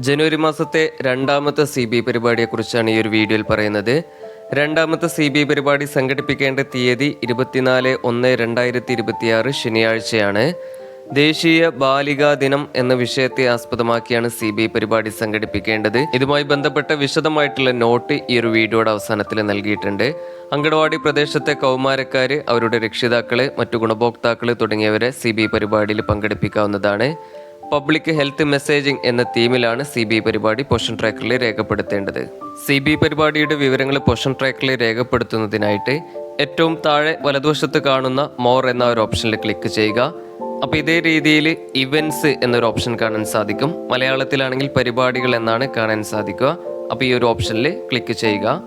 ജനുവരി മാസത്തെ രണ്ടാമത്തെ C B പരിപാടിയെക്കുറിച്ചാണ് ഈ ഒരു വീഡിയോയിൽ പറയുന്നത്. രണ്ടാമത്തെ സി ബി പരിപാടി സംഘടിപ്പിക്കേണ്ട തീയതി ഇരുപത്തിനാല് ഒന്ന് രണ്ടായിരത്തി ഇരുപത്തിയാറ് ശനിയാഴ്ചയാണ്. ദേശീയ ബാലികാ ദിനം എന്ന വിഷയത്തെ ആസ്പദമാക്കിയാണ് സി ബി പരിപാടി സംഘടിപ്പിക്കേണ്ടത്. ഇതുമായി ബന്ധപ്പെട്ട വിശദമായിട്ടുള്ള നോട്ട് ഈ ഒരു വീഡിയോയുടെ അവസാനത്തിൽ നൽകിയിട്ടുണ്ട്. അങ്കണവാടി പ്രദേശത്തെ കൗമാരക്കാർ അവരുടെ രക്ഷിതാക്കൾ മറ്റു ഗുണഭോക്താക്കൾ തുടങ്ങിയവരെ സി പരിപാടിയിൽ പങ്കെടുപ്പിക്കാവുന്നതാണ്. പബ്ലിക് ഹെൽത്ത് മെസ്സേജിംഗ് എന്ന തീമിലാണ് സി ബി പരിപാടി പൊഷൻ ട്രാക്കറിൽ രേഖപ്പെടുത്തേണ്ടത്. സി ബി പരിപാടിയുടെ വിവരങ്ങൾ പൊഷൻ ട്രാക്കറിൽ രേഖപ്പെടുത്തുന്നതിനായിട്ട് ഏറ്റവും താഴെ വലതുവശത്ത് കാണുന്ന മോർ എന്ന ഒരു ഓപ്ഷനിൽ ക്ലിക്ക് ചെയ്യുക. അപ്പോൾ ഇതേ രീതിയിൽ ഇവന്റ്സ് എന്നൊരു ഓപ്ഷൻ കാണാൻ സാധിക്കും. മലയാളത്തിലാണെങ്കിൽ പരിപാടികൾ എന്നാണ് കാണാൻ സാധിക്കുക. അപ്പോൾ ഈ ഒരു ഓപ്ഷനിൽ ക്ലിക്ക് ചെയ്യുക.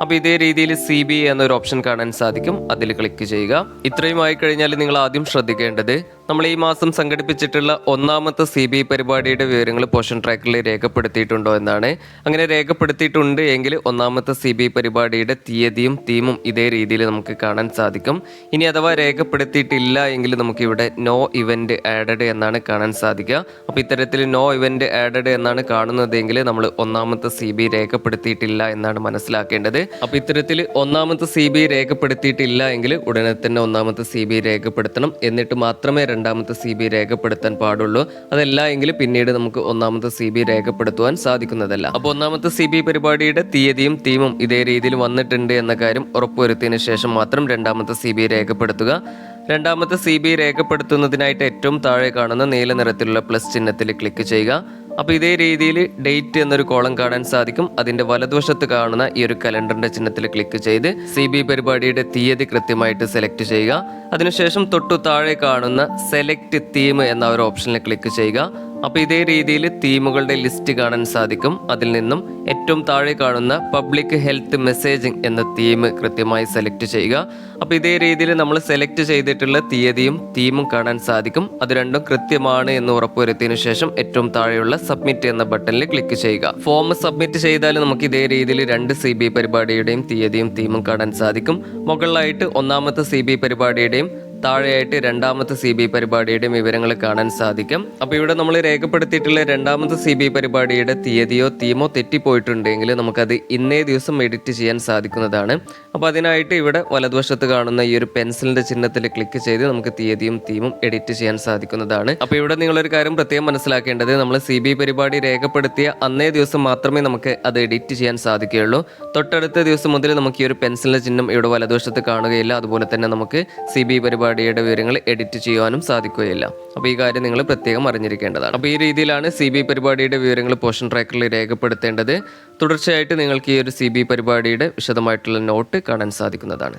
അപ്പോൾ ഇതേ രീതിയിൽ സി ബി എന്നൊരു ഓപ്ഷൻ കാണാൻ സാധിക്കും. അതിൽ ക്ലിക്ക് ചെയ്യുക. ഇത്രയും ആയി കഴിഞ്ഞാൽ നിങ്ങൾ ആദ്യം ശ്രദ്ധിക്കേണ്ടത് നമ്മൾ ഈ മാസം സംഘടിപ്പിച്ചിട്ടുള്ള ഒന്നാമത്തെ സി ബി പരിപാടിയുടെ വിവരങ്ങൾ പോഷൻ ട്രാക്കിൽ രേഖപ്പെടുത്തിയിട്ടുണ്ടോ എന്നാണ്. അങ്ങനെ രേഖപ്പെടുത്തിയിട്ടുണ്ട് എങ്കിൽ ഒന്നാമത്തെ സി ബി പരിപാടിയുടെ തീയതിയും തീമും ഇതേ രീതിയിൽ നമുക്ക് കാണാൻ സാധിക്കും. ഇനി അഥവാ രേഖപ്പെടുത്തിയിട്ടില്ല എങ്കിൽ നമുക്കിവിടെ നോ ഇവന്റ് ആഡഡ് എന്നാണ് കാണാൻ സാധിക്കുക. അപ്പോൾ ഇത്തരത്തിൽ നോ ഇവന്റ് ആഡഡ് എന്നാണ് കാണുന്നതെങ്കിൽ നമ്മൾ ഒന്നാമത്തെ സി ബി രേഖപ്പെടുത്തിയിട്ടില്ല എന്നാണ് മനസ്സിലാക്കേണ്ടത്. അപ്പോൾ ഇത്തരത്തിൽ ഒന്നാമത്തെ സി ബി രേഖപ്പെടുത്തിയിട്ടില്ല എങ്കിൽ ഉടനെ തന്നെ ഒന്നാമത്തെ സി ബി രേഖപ്പെടുത്തണം. എന്നിട്ട് മാത്രമേ രണ്ടാമത്തെ സി ബി രേഖപ്പെടുത്താൻ പാടുള്ളൂ. അതല്ല എങ്കിൽ പിന്നീട് നമുക്ക് ഒന്നാമത്തെ സി ബി രേഖപ്പെടുത്തുവാൻ സാധിക്കുന്നതല്ല. അപ്പോൾ ഒന്നാമത്തെ സി ബി പരിപാടിയുടെ തീയതിയും തീമും ഇതേ രീതിയിൽ വന്നിട്ടുണ്ട് എന്ന കാര്യം ഉറപ്പുവരുത്തിയതിനു ശേഷം മാത്രം രണ്ടാമത്തെ സി ബി രേഖപ്പെടുത്തുക. രണ്ടാമത്തെ സി ബി രേഖപ്പെടുത്തുന്നതിനായിട്ട് ഏറ്റവും താഴെ കാണുന്ന നീല നിറത്തിലുള്ള പ്ലസ് ചിഹ്നത്തിൽ ക്ലിക്ക് ചെയ്യുക. അപ്പോൾ ഇതേ രീതിയിൽ ഡേറ്റ് എന്നൊരു കോളം കാണാൻ സാധിക്കും. അതിന്റെ വലതുവശത്ത് കാണുന്ന ഈ ഒരു കലണ്ടറിന്റെ ചിഹ്നത്തിൽ ക്ലിക്ക് ചെയ്ത് സി ബി പരിപാടിയുടെ തീയതി കൃത്യമായിട്ട് സെലക്ട് ചെയ്യുക. അതിനുശേഷം തൊട്ടു താഴെ കാണുന്ന സെലക്ട് തീം എന്ന ഒരു ഓപ്ഷനിൽ ക്ലിക്ക് ചെയ്യുക. അപ്പോൾ ഇതേ രീതിയിൽ തീമുകളുടെ ലിസ്റ്റ് കാണാൻ സാധിക്കും. അതിൽ നിന്നും ഏറ്റവും താഴെ കാണുന്ന പബ്ലിക് ഹെൽത്ത് മെസ്സേജിംഗ് എന്ന തീം കൃത്യമായി സെലക്ട് ചെയ്യുക. അപ്പോൾ ഇതേ രീതിയിൽ നമ്മൾ സെലക്ട് ചെയ്തിട്ടുള്ള തീയതിയും തീമും കാണാൻ സാധിക്കും. അത് രണ്ടും കൃത്യമാണ് എന്ന് ഉറപ്പുവരുത്തിയതിനു ശേഷം ഏറ്റവും താഴെയുള്ള സബ്മിറ്റ് എന്ന ബട്ടണിൽ ക്ലിക്ക് ചെയ്യുക. ഫോം സബ്മിറ്റ് ചെയ്താൽ നമുക്ക് ഇതേ രീതിയിൽ രണ്ട് സി ബി പരിപാടിയുടെയും തീയതിയും തീമും കാണാൻ സാധിക്കും. മുകളിലായിട്ട് ഒന്നാമത്തെ സി ബി പരിപാടിയുടെയും താഴെയായിട്ട് രണ്ടാമത്തെ സി ബി പരിപാടിയുടെയും വിവരങ്ങൾ കാണാൻ സാധിക്കും. അപ്പോൾ ഇവിടെ നമ്മൾ രേഖപ്പെടുത്തിയിട്ടുള്ള രണ്ടാമത്തെ സി ബി പരിപാടിയുടെ തീയതിയോ തീമോ തെറ്റിപ്പോയിട്ടുണ്ടെങ്കിൽ നമുക്കത് ഇന്നേ ദിവസം എഡിറ്റ് ചെയ്യാൻ സാധിക്കുന്നതാണ്. അപ്പോൾ അതിനായിട്ട് ഇവിടെ വലതുവശത്ത് കാണുന്ന ഈ ഒരു പെൻസിലിന്റെ ചിഹ്നത്തിൽ ക്ലിക്ക് ചെയ്ത് നമുക്ക് തീയതിയും തീമും എഡിറ്റ് ചെയ്യാൻ സാധിക്കുന്നതാണ്. അപ്പോൾ ഇവിടെ നിങ്ങളൊരു കാര്യം പ്രത്യേകം മനസ്സിലാക്കേണ്ടത് നമ്മൾ സി ബി പരിപാടി രേഖപ്പെടുത്തിയ അന്നേ ദിവസം മാത്രമേ നമുക്ക് അത് എഡിറ്റ് ചെയ്യാൻ സാധിക്കുകയുള്ളൂ. തൊട്ടടുത്ത ദിവസം മുതൽ നമുക്ക് ഈ ഒരു പെൻസിലിന്റെ ചിഹ്നം ഇവിടെ വലതുവശത്ത് കാണുകയില്ല. അതുപോലെ തന്നെ നമുക്ക് സി ബി പരിപാടിയുടെ വിവരങ്ങൾ എഡിറ്റ് ചെയ്യുവാനും സാധിക്കുകയില്ല. അപ്പോൾ ഈ കാര്യം നിങ്ങൾ പ്രത്യേകം അറിഞ്ഞിരിക്കേണ്ടതാണ്. അപ്പോൾ ഈ രീതിയിലാണ് സി ബി പരിപാടിയുടെ വിവരങ്ങൾ പോഷൻ ട്രാക്കറിൽ രേഖപ്പെടുത്തേണ്ടത്. തുടർച്ചയായിട്ട് നിങ്ങൾക്ക് ഈ ഒരു സി ബി പരിപാടിയുടെ വിശദമായിട്ടുള്ള നോട്ട് കാണാൻ സാധിക്കുന്നതാണ്.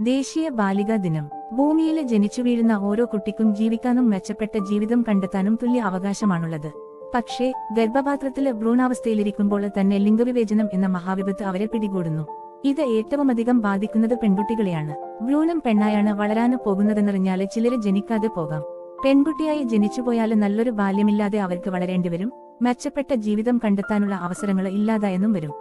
ദേശീയ ബാലികാ ദിനം. ഭൂമിയിൽ ജനിച്ചു വീഴുന്ന ഓരോ കുട്ടിക്കും ജീവിക്കാനും മെച്ചപ്പെട്ട ജീവിതം കണ്ടെത്താനും തുല്യ അവകാശമാണുള്ളത്. പക്ഷേ ഗർഭപാത്രത്തിലെ ഭ്രൂണാവസ്ഥയിലിരിക്കുമ്പോൾ തന്നെ ലിംഗവിവേചനം എന്ന മഹാവിപത്ത് അവരെ പിടികൂടുന്നു. ഇത് ഏറ്റവുമധികം ബാധിക്കുന്നത് പെൺകുട്ടികളെയാണ്. ഭ്രൂണം പെണ്ണായാണ് വളരാന് പോകുന്നതെന്നറിഞ്ഞാൽ ചിലര് ജനിക്കാതെ പോകാം. പെൺകുട്ടിയായി ജനിച്ചുപോയാൽ നല്ലൊരു ബാല്യമില്ലാതെ അവർക്ക് വളരേണ്ടിവരും മെച്ചപ്പെട്ട ജീവിതം കണ്ടെത്താനുള്ള അവസരങ്ങൾ ഇല്ലാതായെന്നും വരും.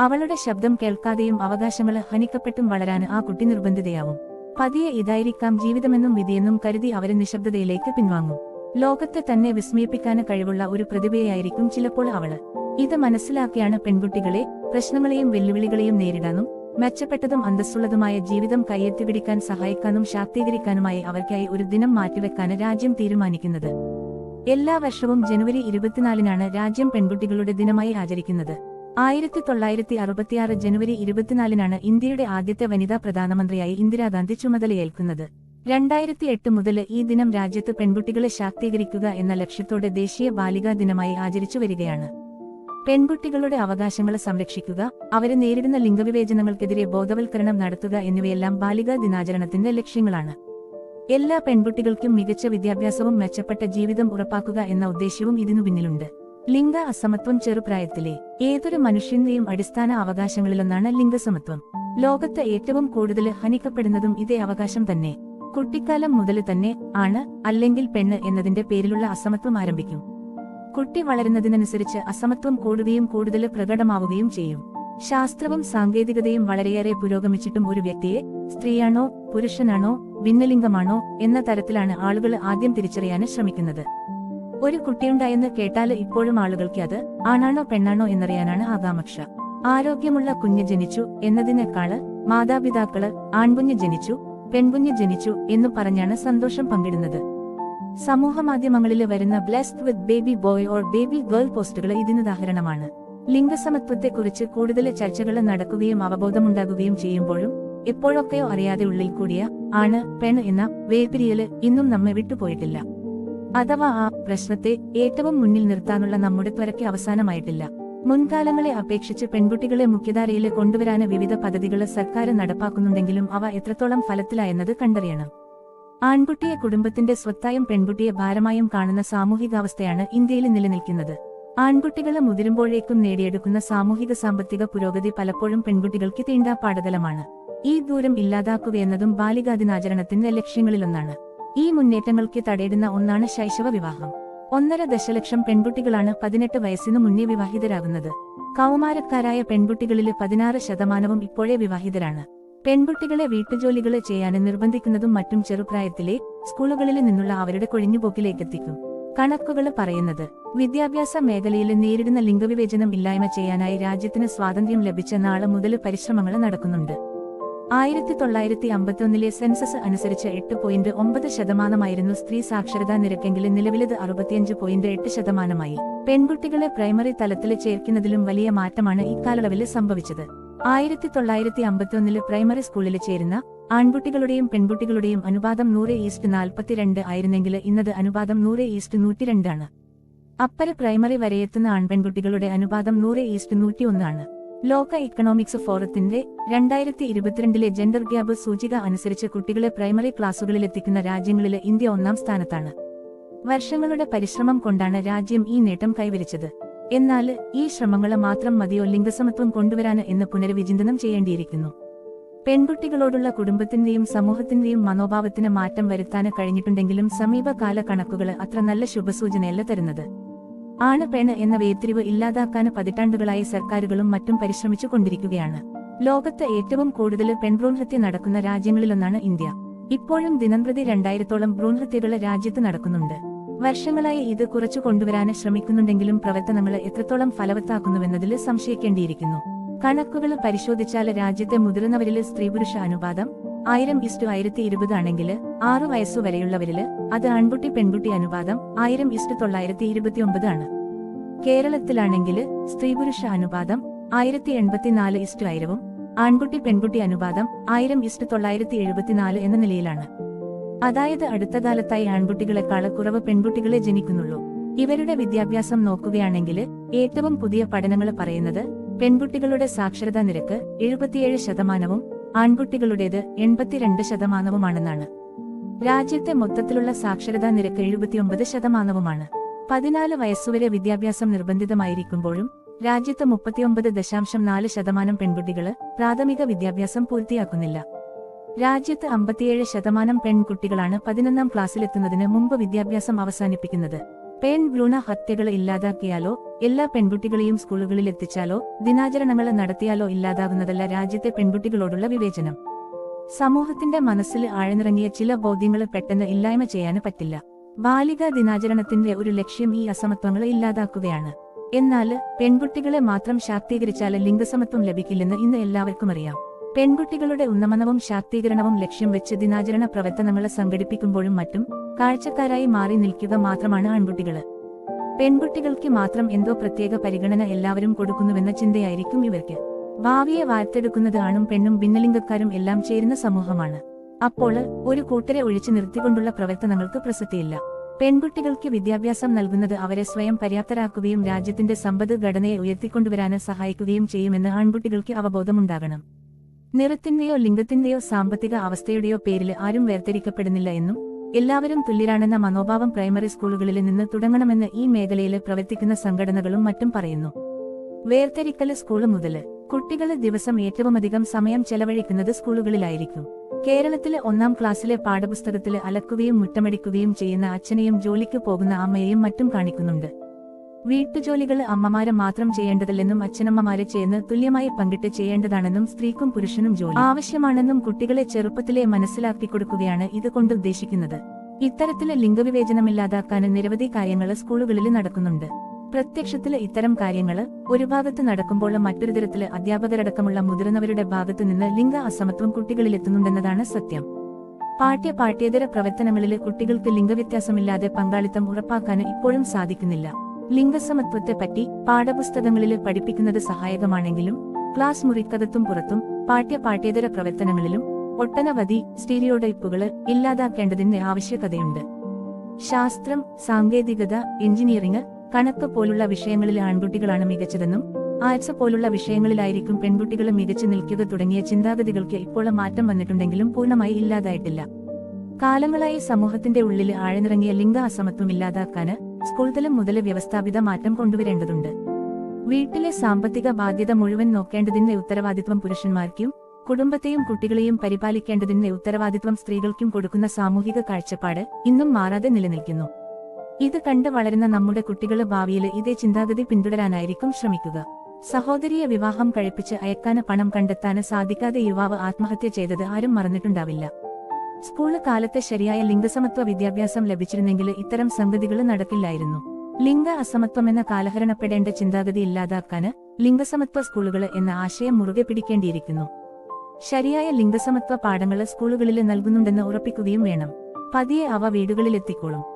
അവളുടെ ശബ്ദം കേൾക്കാതെയും അവകാശങ്ങൾ ഹനിക്കപ്പെട്ടും വളരാൻ ആ കുട്ടി നിർബന്ധിതയാവും. പതിയെ ഇതായിരിക്കാം ജീവിതമെന്നും വിധിയെന്നും കരുതി അവരെ നിശബ്ദതയിലേക്ക് പിൻവാങ്ങും. ലോകത്തെ തന്നെ വിസ്മയിപ്പിക്കാൻ കഴിവുള്ള ഒരു പ്രതിഭയായിരിക്കും ചിലപ്പോൾ അവൾ. ഇത് മനസ്സിലാക്കിയാണ് പെൺകുട്ടികളെ പ്രശ്നങ്ങളെയും വെല്ലുവിളികളെയും നേരിടാനും മെച്ചപ്പെട്ടതും അന്തസ്സുള്ളതുമായ ജീവിതം കയ്യെത്തിപിടിക്കാൻ സഹായിക്കാനും ശാക്തീകരിക്കാനുമായി അവർക്കായി ഒരു ദിനം മാറ്റിവെക്കാൻ രാജ്യം തീരുമാനിക്കുന്നത്. എല്ലാ വർഷവും ജനുവരി ഇരുപത്തിനാലിനാണ് രാജ്യം പെൺകുട്ടികളുടെ ദിനമായി ആചരിക്കുന്നത്. ആയിരത്തി തൊള്ളായിരത്തി അറുപത്തിയാറ് ജനുവരി ഇരുപത്തിനാലിനാണ് ഇന്ത്യയുടെ ആദ്യത്തെ വനിതാ പ്രധാനമന്ത്രിയായി ഇന്ദിരാഗാന്ധി ചുമതലയേൽക്കുന്നത്. രണ്ടായിരത്തി എട്ട് മുതൽ ഈ ദിനം രാജ്യത്ത് പെൺകുട്ടികളെ ശാക്തീകരിക്കുക എന്ന ലക്ഷ്യത്തോടെ ദേശീയ ബാലികാ ദിനമായി ആചരിച്ചു വരികയാണ്. പെൺകുട്ടികളുടെ അവകാശങ്ങളെ സംരക്ഷിക്കുക അവരെ നേരിടുന്ന ലിംഗവിവേചനങ്ങൾക്കെതിരെ ബോധവൽക്കരണം നടത്തുക എന്നിവയെല്ലാം ബാലികാ ദിനാചരണത്തിന്റെ ലക്ഷ്യങ്ങളാണ്. എല്ലാ പെൺകുട്ടികൾക്കും മികച്ച വിദ്യാഭ്യാസവും മെച്ചപ്പെട്ട ജീവിതം ഉറപ്പാക്കുക എന്ന ഉദ്ദേശ്യവും ഇതിനു പിന്നിലുണ്ട്. ലിംഗ അസമത്വം ചെറുപ്രായത്തിലെ ഏതൊരു മനുഷ്യന്റെയും അടിസ്ഥാന അവകാശങ്ങളിലൊന്നാണ് ലിംഗസമത്വം. ലോകത്ത് ഏറ്റവും കൂടുതൽ ഹനിക്കപ്പെടുന്നതും ഇതേ അവകാശം തന്നെ. കുട്ടിക്കാലം മുതൽ തന്നെ ആണ് അല്ലെങ്കിൽ പെണ്ണ് എന്നതിന്റെ പേരിലുള്ള അസമത്വം ആരംഭിക്കും. കുട്ടി വളരുന്നതിനനുസരിച്ച് അസമത്വം കൂടുകയും കൂടുതൽ പ്രകടമാവുകയും ചെയ്യും. ശാസ്ത്രവും സാങ്കേതികതയും വളരെയേറെ പുരോഗമിച്ചിട്ടും ഒരു വ്യക്തിയെ സ്ത്രീയാണോ പുരുഷനാണോ ഭിന്നലിംഗമാണോ എന്ന തരത്തിലാണ് ആളുകൾ ആദ്യം തിരിച്ചറിയാൻ ശ്രമിക്കുന്നത്. ഒരു കുട്ടിയുണ്ടായെന്ന് കേട്ടാൽ ഇപ്പോഴും ആളുകൾക്ക് അത് ആണാണോ പെണ്ണാണോ എന്നറിയാനാണ് ആകാംക്ഷ. ആരോഗ്യമുള്ള കുഞ്ഞ് ജനിച്ചു എന്നതിനേക്കാൾ മാതാപിതാക്കൾ ആൺകുഞ്ഞ് ജനിച്ചു പെൺകുഞ്ഞ് ജനിച്ചു എന്നു പറഞ്ഞാണ് സന്തോഷം പങ്കിടുന്നത്. സമൂഹമാധ്യമങ്ങളിൽ വരുന്ന blessed with baby boy or baby girl പോസ്റ്റുകൾ ഇതിനുദാഹരണമാണ് ലിംഗസമത്വത്തെക്കുറിച്ച് കൂടുതൽ ചർച്ചകൾ നടക്കുകയും അവബോധമുണ്ടാകുകയും ചെയ്യുമ്പോഴും എപ്പോഴൊക്കെയോ അറിയാതെ ഉള്ളിൽ കൂടിയ ആണ് പെൺ എന്ന വേപിരിയൽ ഇന്നും നമ്മെ വിട്ടുപോയിട്ടില്ല. അഥവാ ആ പ്രശ്നത്തെ ഏറ്റവും മുന്നിൽ നിർത്താനുള്ള നമ്മുടെ ത്വരയ്ക്ക് അവസാനമായിട്ടില്ല. മുൻകാലങ്ങളെ അപേക്ഷിച്ച് പെൺകുട്ടികളെ മുഖ്യധാരയിൽ കൊണ്ടുവരാന് വിവിധ പദ്ധതികൾ സർക്കാർ നടപ്പാക്കുന്നുണ്ടെങ്കിലും അവ എത്രത്തോളം ഫലത്തിലായെന്നത് കണ്ടറിയണം. ആൺകുട്ടിയെ കുടുംബത്തിന്റെ സ്വത്തായും പെൺകുട്ടിയെ ഭാരമായും കാണുന്ന സാമൂഹികാവസ്ഥയാണ് ഇന്ത്യയിൽ നിലനിൽക്കുന്നത്. ആൺകുട്ടികളെ മുതിരുമ്പോഴേക്കും നേടിയെടുക്കുന്ന സാമൂഹിക സാമ്പത്തിക പുരോഗതി പലപ്പോഴും പെൺകുട്ടികൾക്ക് തീണ്ടാ പാടതലമാണ് ഈ ദൂരം ഇല്ലാതാക്കുകയെന്നതും ബാലികാദിനാചരണത്തിന്റെ ലക്ഷ്യങ്ങളിലൊന്നാണ്. ഈ മുന്നേറ്റങ്ങൾക്ക് തടയിടുന്ന ഒന്നാണ് ശൈശവ വിവാഹം. ഒന്നര ദശലക്ഷം പെൺകുട്ടികളാണ് പതിനെട്ട് വയസ്സിനു മുന്നേ വിവാഹിതരാകുന്നത്. കൗമാരക്കാരായ പെൺകുട്ടികളിൽ പതിനാറ് ശതമാനവും ഇപ്പോഴേ വിവാഹിതരാണ്. പെൺകുട്ടികളെ വീട്ടുജോലികളെ ചെയ്യാൻ നിർബന്ധിക്കുന്നതും മറ്റും ചെറുപ്രായത്തിലെ സ്കൂളുകളിൽ നിന്നുള്ള അവരുടെ കൊഴിഞ്ഞുപോക്കിലേക്കെത്തിക്കും. കണക്കുകൾ പറയുന്നത് വിദ്യാഭ്യാസ മേഖലയിൽ നേരിടുന്ന ലിംഗവിവേചനം ഇല്ലായ്മ ചെയ്യാനായി രാജ്യത്തിന് സ്വാതന്ത്ര്യം ലഭിച്ച നാളെ മുതൽ പരിശ്രമങ്ങൾ നടക്കുന്നുണ്ട്. ആയിരത്തി തൊള്ളായിരത്തി അമ്പത്തിയൊന്നിലെ സെൻസസ് അനുസരിച്ച് എട്ട് പോയിന്റ് ഒമ്പത് ശതമാനമായിരുന്നു സ്ത്രീ സാക്ഷരതാ നിരക്കെങ്കിൽ നിലവിലത് അറുപത്തിയഞ്ച് പോയിന്റ് എട്ട് ശതമാനമായി. പെൺകുട്ടികളെ പ്രൈമറി തലത്തിൽ ചേർക്കുന്നതിലും വലിയ മാറ്റമാണ് ഇക്കാലയളവിൽ സംഭവിച്ചത്. ആയിരത്തി തൊള്ളായിരത്തി അമ്പത്തിയൊന്നിൽ പ്രൈമറി സ്കൂളിൽ ചേരുന്ന ആൺകുട്ടികളുടെയും പെൺകുട്ടികളുടെയും അനുപാതം നൂറ് ഈസ്റ്റ് നാൽപ്പത്തിരണ്ട് ആയിരുന്നെങ്കിൽ ഇന്നത് അനുപാതം നൂറ് ഈസ്റ്റ് നൂറ്റിരണ്ടാണ്. അപ്പർ പ്രൈമറി വരെ വരെയെത്തുന്ന ആൺപെൺകുട്ടികളുടെ അനുപാതം നൂറ് ഈസ്റ്റ് നൂറ്റിയൊന്നാണ്. ലോക ഇക്കണോമിക്സ് ഫോറത്തിന്റെ രണ്ടായിരത്തി ഇരുപത്തിരണ്ടിലെ ജെൻഡർ ഗ്യാപ്പ് സൂചിക അനുസരിച്ച് കുട്ടികളെ പ്രൈമറി ക്ലാസുകളിൽ എത്തിക്കുന്ന രാജ്യങ്ങളിലെ ഇന്ത്യ ഒന്നാം സ്ഥാനത്താണ്. വർഷങ്ങളുടെ പരിശ്രമം കൊണ്ടാണ് രാജ്യം ഈ നേട്ടം കൈവരിച്ചത്. എന്നാൽ ഈ ശ്രമങ്ങൾ മാത്രം മതിയോ ലിംഗസമത്വം കൊണ്ടുവരാന് എന്ന് പുനർവിചിന്തനം ചെയ്യേണ്ടിയിരിക്കുന്നു. പെൺകുട്ടികളോടുള്ള കുടുംബത്തിന്റെയും സമൂഹത്തിന്റെയും മനോഭാവത്തിന് മാറ്റം വരുത്താന് കഴിഞ്ഞിട്ടുണ്ടെങ്കിലും സമീപകാല കണക്കുകൾ അത്ര നല്ല ശുഭസൂചനയല്ല തരുന്നത്. ആണ് പെണ് എന്ന വേർതിരിവ് ഇല്ലാതാക്കാൻ പതിറ്റാണ്ടുകളായി സർക്കാരുകളും മറ്റും പരിശ്രമിച്ചു കൊണ്ടിരിക്കുകയാണ്. ലോകത്ത് ഏറ്റവും കൂടുതൽ പെൺഭ്രൂൺഹത്യ നടക്കുന്ന രാജ്യങ്ങളിലൊന്നാണ് ഇന്ത്യ. ഇപ്പോഴും ദിനംപ്രതി രണ്ടായിരത്തോളം ഭ്രൂൺഹത്യകൾ രാജ്യത്ത് നടക്കുന്നുണ്ട്. വർഷങ്ങളായി ഇത് കുറച്ചു കൊണ്ടുവരാന് ശ്രമിക്കുന്നുണ്ടെങ്കിലും പ്രവർത്തനങ്ങൾ എത്രത്തോളം ഫലവത്താക്കുന്നുവെന്നതിൽ സംശയിക്കേണ്ടിയിരിക്കുന്നു. കണക്കുകൾ പരിശോധിച്ചാൽ രാജ്യത്തെ മുതിർന്നവരിൽ സ്ത്രീപുരുഷ അനുപാതം ആയിരം ഇസ്റ്റു ആയിരത്തി ഇരുപത് ആണെങ്കിൽ ആറു വയസ്സു വരെയുള്ളവരിൽ അത് ആൺകുട്ടി പെൺകുട്ടി അനുപാതം ആയിരം ഇസ്റ്റു തൊള്ളായിരത്തി ഇരുപത്തിയൊമ്പത് ആണ്. കേരളത്തിലാണെങ്കിൽ സ്ത്രീപുരുഷ അനുപാതം ആയിരത്തി എൺപത്തിനാല് ഇസ്റ്റു ആയിരവും ആൺകുട്ടി പെൺകുട്ടി അനുപാതം ആയിരം ഇസ്റ്റു തൊള്ളായിരത്തി എഴുപത്തിനാല് എന്ന നിലയിലാണ്. അതായത് അടുത്ത കാലത്തായി ആൺകുട്ടികളെക്കാൾ കുറവ് പെൺകുട്ടികളെ ജനിക്കുന്നുള്ളൂ. ഇവരുടെ വിദ്യാഭ്യാസം നോക്കുകയാണെങ്കിൽ ഏറ്റവും പുതിയ പഠനങ്ങൾ പറയുന്നത് പെൺകുട്ടികളുടെ സാക്ഷരതാ നിരക്ക് എഴുപത്തിയേഴ് ശതമാനവും ആൺകുട്ടികളുടേത് എൺപത്തിരണ്ട് ശതമാനവുമാണെന്നാണ്. രാജ്യത്തെ മൊത്തത്തിലുള്ള സാക്ഷരതാ നിരക്ക് എഴുപത്തിയൊമ്പത് ശതമാനവുമാണ്. പതിനാല് വയസ്സുവരെ വിദ്യാഭ്യാസം നിർബന്ധിതമായിരിക്കുമ്പോഴും രാജ്യത്ത് മുപ്പത്തിയൊമ്പത് ദശാംശം നാല് ശതമാനം പെൺകുട്ടികൾ പ്രാഥമിക വിദ്യാഭ്യാസം പൂർത്തിയാക്കുന്നില്ല. രാജ്യത്ത് അമ്പത്തിയേഴ് ശതമാനം പെൺകുട്ടികളാണ് പതിനൊന്നാം ക്ലാസ്സിലെത്തുന്നതിന് മുമ്പ് വിദ്യാഭ്യാസം അവസാനിപ്പിക്കുന്നത്. പെൺ ഭ്രൂണ ഹത്യകൾ ഇല്ലാതാക്കിയാലോ എല്ലാ പെൺകുട്ടികളെയും സ്കൂളുകളിൽ എത്തിച്ചാലോ ദിനാചരണങ്ങൾ നടത്തിയാലോ ഇല്ലാതാകുന്നതല്ല രാജ്യത്തെ പെൺകുട്ടികളോടുള്ള വിവേചനം. സമൂഹത്തിന്റെ മനസ്സിൽ ആഴ്ന്നിറങ്ങിയ ചില ബോധ്യങ്ങൾ പെട്ടെന്ന് ഇല്ലായ്മ ചെയ്യാൻ പറ്റില്ല. ബാലികാ ദിനാചരണത്തിന്റെ ഒരു ലക്ഷ്യം ഈ അസമത്വങ്ങൾ ഇല്ലാതാക്കുകയാണ്. എന്നാൽ പെൺകുട്ടികളെ മാത്രം ശാക്തീകരിച്ചാൽ ലിംഗസമത്വം ലഭിക്കില്ലെന്ന് ഇന്ന് എല്ലാവർക്കും അറിയാം. പെൺകുട്ടികളുടെ ഉന്നമനവും ശാക്തീകരണവും ലക്ഷ്യം വെച്ച് ദിനാചരണ പ്രവർത്തനങ്ങൾ സംഘടിപ്പിക്കുമ്പോഴും മറ്റും കാഴ്ചക്കാരായി മാറി നിൽക്കുക മാത്രമാണ് ആൺകുട്ടികൾ. പെൺകുട്ടികൾക്ക് മാത്രം എന്തോ പ്രത്യേക പരിഗണന എല്ലാവരും കൊടുക്കുന്നുവെന്ന ചിന്തയായിരിക്കും ഇവർക്ക്. ഭാവിയെ വാർത്തെടുക്കുന്നത് ആണും പെണ്ണും ഭിന്നലിംഗക്കാരും എല്ലാം ചേരുന്ന സമൂഹമാണ്. അപ്പോൾ ഒരു കൂട്ടരെ ഒഴിച്ചു നിർത്തിക്കൊണ്ടുള്ള പ്രവർത്തനങ്ങൾക്ക് പ്രസക്തിയില്ല. പെൺകുട്ടികൾക്ക് വിദ്യാഭ്യാസം നൽകുന്നത് അവരെ സ്വയം പര്യാപ്തരാക്കുകയും രാജ്യത്തിന്റെ സമ്പദ് ഘടനയെ ഉയർത്തിക്കൊണ്ടുവരാൻ സഹായിക്കുകയും ചെയ്യുമെന്ന് ആൺകുട്ടികൾക്ക് അവബോധമുണ്ടാകണം. നിറത്തിന്റെയോ ലിംഗത്തിന്റെയോ സാമ്പത്തിക അവസ്ഥയുടെയോ പേരിൽ ആരും വേർതിരിക്കപ്പെടുന്നില്ല എന്നും എല്ലാവരും തുല്യരാണെന്ന മനോഭാവം പ്രൈമറി സ്കൂളുകളിൽ നിന്ന് തുടങ്ങണമെന്ന് ഈ മേഖലയിൽ പ്രവർത്തിക്കുന്ന സംഘടനകളും മറ്റും പറയുന്നു. വേർതിരിക്കൽ സ്കൂൾ മുതൽ കുട്ടികൾ ദിവസം ഏറ്റവുമധികം സമയം ചെലവഴിക്കുന്നത് സ്കൂളുകളിലായിരിക്കും. കേരളത്തിലെ ഒന്നാം ക്ലാസ്സിലെ പാഠപുസ്തകത്തിൽ അലക്കുകയും മുറ്റമടിക്കുകയും ചെയ്യുന്ന അച്ഛനെയും ജോലിക്ക് പോകുന്ന അമ്മയെയും മറ്റും കാണിക്കുന്നുണ്ട്. വീട്ടുജോലികൾ അമ്മമാരെ മാത്രം ചെയ്യേണ്ടതല്ലെന്നും അച്ഛനമ്മമാരെ ചെയ്യുന്ന തുല്യമായി പങ്കിട്ട് ചെയ്യേണ്ടതാണെന്നും സ്ത്രീക്കും പുരുഷനും ജോലി ആവശ്യമാണെന്നും കുട്ടികളെ ചെറുപ്പത്തിലെ മനസ്സിലാക്കി കൊടുക്കുകയാണ് ഇതുകൊണ്ട് ഉദ്ദേശിക്കുന്നത്. ഇത്തരത്തിൽ ലിംഗവിവേചനമില്ലാതാക്കാൻ നിരവധി കാര്യങ്ങൾ സ്കൂളുകളിൽ നടക്കുന്നുണ്ട്. പ്രത്യക്ഷത്തിൽ ഇത്തരം കാര്യങ്ങൾ ഒരു ഭാഗത്ത് നടക്കുമ്പോൾ മറ്റൊരു തരത്തിൽ അധ്യാപകരടക്കമുള്ള മുതിർന്നവരുടെ ഭാഗത്തു നിന്ന് ലിംഗ അസമത്വം കുട്ടികളിലെത്തുന്നുണ്ടെന്നതാണ് സത്യം. പാഠ്യ പാഠ്യേതര പ്രവർത്തനങ്ങളിൽ കുട്ടികൾക്ക് ലിംഗവ്യത്യാസമില്ലാതെ പങ്കാളിത്തം ഉറപ്പാക്കാൻ ഇപ്പോഴും സാധിക്കുന്നില്ല. ലിംഗസമത്വത്തെപ്പറ്റി പാഠപുസ്തകങ്ങളിൽ പഠിപ്പിക്കുന്നത് സഹായകമാണെങ്കിലും ക്ലാസ് മുറിക്കകത്തും പുറത്തും പാഠ്യ പാഠ്യേതര പ്രവർത്തനങ്ങളിലും ഒട്ടനവധി സ്റ്റീരിയോടൈപ്പുകൾ ഇല്ലാതാക്കേണ്ടതിന്റെ ആവശ്യകതയുണ്ട്. ശാസ്ത്രം സാങ്കേതികത എഞ്ചിനീയറിംഗ് കണക്ക് പോലുള്ള വിഷയങ്ങളിൽ ആൺകുട്ടികളാണ് മികച്ചതെന്നും ആഴ്ച പോലുള്ള വിഷയങ്ങളിലായിരിക്കും പെൺകുട്ടികൾ മികച്ചു നിൽക്കുക തുടങ്ങിയ ചിന്താഗതികൾക്ക് ഇപ്പോൾ മാറ്റം വന്നിട്ടുണ്ടെങ്കിലും പൂർണമായി ഇല്ലാതായിട്ടില്ല. കാലങ്ങളായി സമൂഹത്തിന്റെ ഉള്ളിൽ ആഴ്ന്നിറങ്ങിയ ലിംഗ അസമത്വം ഇല്ലാതാക്കാന് സ്കൂൾ തലം മുതൽ വ്യവസ്ഥാപിത മാറ്റം കൊണ്ടുവരേണ്ടതുണ്ട്. വീട്ടിലെ സാമ്പത്തിക ബാധ്യത മുഴുവൻ നോക്കേണ്ടതിന്റെ ഉത്തരവാദിത്വം പുരുഷന്മാർക്കും കുടുംബത്തെയും കുട്ടികളെയും പരിപാലിക്കേണ്ടതിന്റെ ഉത്തരവാദിത്വം സ്ത്രീകൾക്കും കൊടുക്കുന്ന സാമൂഹിക കാഴ്ചപ്പാട് ഇന്നും മാറാതെ നിലനിൽക്കുന്നു. ഇത് കണ്ട് വളരുന്ന നമ്മുടെ കുട്ടികൾ ഭാവിയിൽ ഇതേ ചിന്താഗതി പിന്തുടരാനായിരിക്കും ശ്രമിക്കുക. സഹോദരിയെ വിവാഹം കഴിപ്പിച്ച് അയക്കാന പണം കണ്ടെത്താന് സാധിക്കാതെ യുവാവ് ആത്മഹത്യ ചെയ്തത് ആരും മറന്നിട്ടുണ്ടാവില്ല. സ്കൂൾ കാലത്തെ ശരിയായ ലിംഗസമത്വ വിദ്യാഭ്യാസം ലഭിച്ചിരുന്നെങ്കിൽ ഇത്തരം സംഗതികൾ നടക്കില്ലായിരുന്നു. ലിംഗ അസമത്വം എന്ന കാലഹരണപ്പെടേണ്ട ചിന്താഗതി ഇല്ലാതാക്കാന് ലിംഗസമത്വ സ്കൂളുകൾ എന്ന ആശയം മുറുകെ പിടിക്കേണ്ടിയിരിക്കുന്നു. ശരിയായ ലിംഗസമത്വ പാഠങ്ങൾ സ്കൂളുകളിൽ നൽകുന്നുണ്ടെന്ന് ഉറപ്പിക്കുകയും വേണം. പതിയെ അവ വീടുകളിലെത്തിക്കോളും.